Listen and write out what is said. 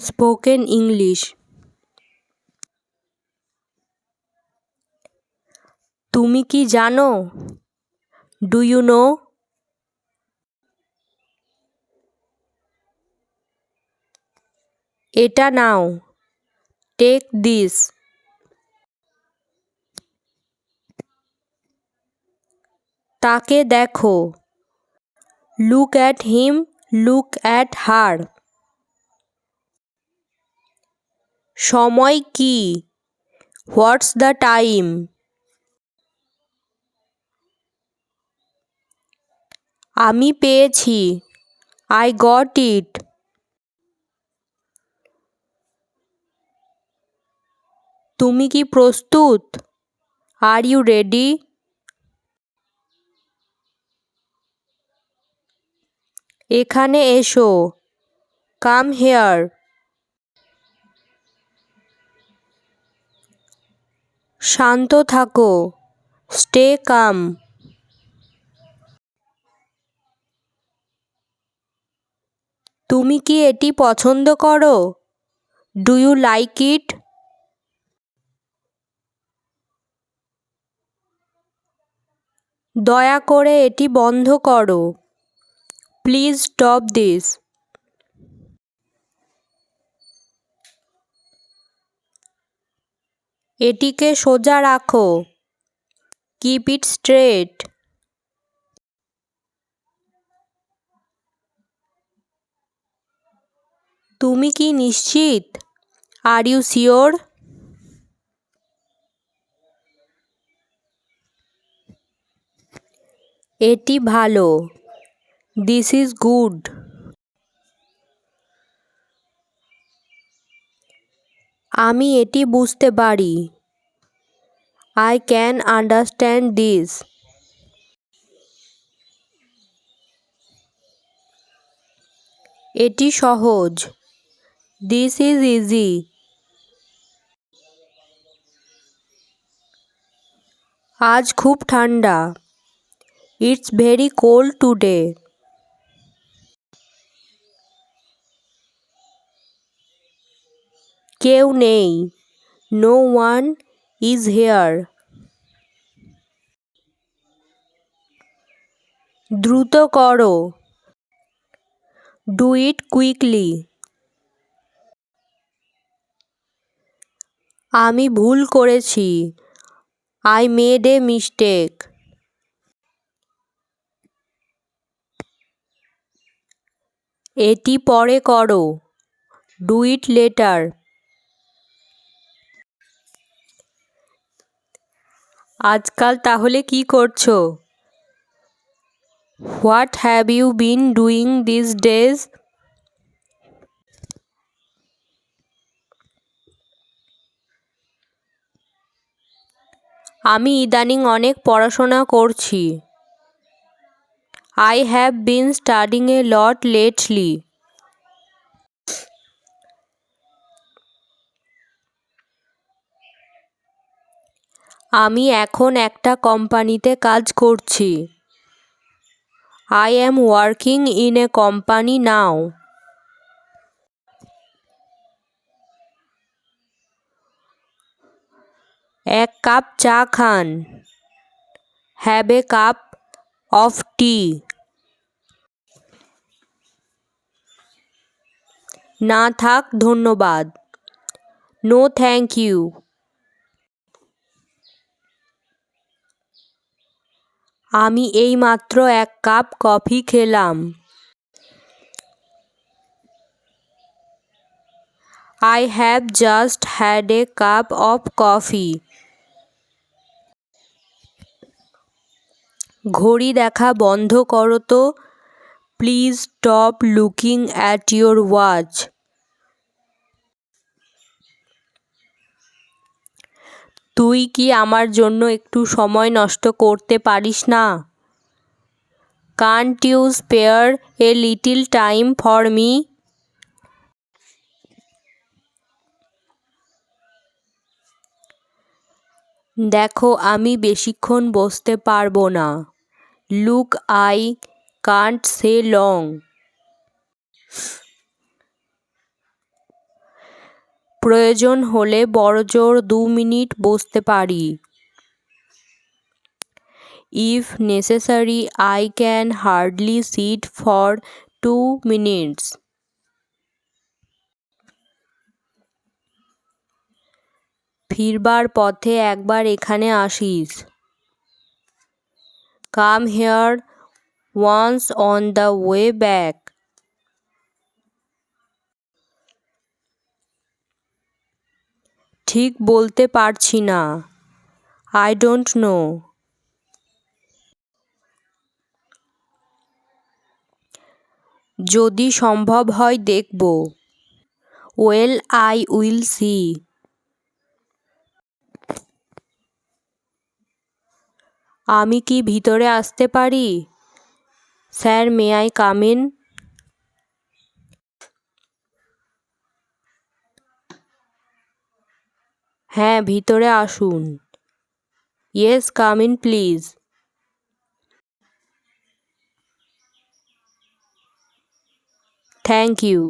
Spoken English. তুমি কি জানো? Do you know? এটা নাও। Take this. তাকে দেখো। Look at him, look at her. সময় কি? What's the time? আমি পেয়েছি। আই গট ইট তুমি কি প্রস্তুত? আর ইউ রেডি এখানে এসো। কাম হেয়ার শান্ত থাকো। Stay calm. তুমি কি এটি পছন্দ করো? Do you like it? দয়া করে এটি বন্ধ করো। Please stop this. এটিকে সোজা রাখো। কিপ ইট স্ট্রেট তুমি কি নিশ্চিত? আর ইউ শিওর এটি ভালো। দিস ইজ গুড আমি এটি বুঝতে পারি। আই ক্যান আন্ডারস্ট্যান্ড দিস এটি সহজ। দিস ইজ ইজি আজ খুব ঠান্ডা। ইটস ভেরি কোল্ড টুডে কেউ নেই। No one is here. দ্রুত করো। Do it quickly. আমি ভুল করেছি। I made a mistake. এটি পরে করো। Do it later. আজকাল তাহলে কি করছ? What have you been doing these days আমি ইদানিং অনেক পড়াশোনা করছি। I have been studying a lot lately আমি এখন একটা কোম্পানিতে কাজ করছি। I am working in a company now এক কাপ চা খান। Have a cup of tea না থাক, ধন্যবাদ। নো থ্যাংক ইউ আমি এইমাত্র এক কাপ কফি খেলাম। I have just had a cup of coffee ঘড়ি দেখা বন্ধ করো তো। Please stop looking at your watch তুই কি আমার জন্য একটু সময় নষ্ট করতে পারিস না? Can't you spare a little time for me দেখো, আমি বেশিক্ষণ বসতে পারব না। Look I can't say long প্রয়োজন হলে বড়জোর দু মিনিট বসতে পারি। If necessary I can hardly sit for two minutes ফিরবার পথে একবার এখানে আসিস। Come here once on the way back ঠিক বলতে পারছি না। আই ডোন্ট নো যদি সম্ভব হয় দেখব। ওয়েল আই উইল সি আমি কি ভিতরে আসতে পারি? Sir may I come in হ্যাঁ ভিতরে আসুন। Yes come in please thank you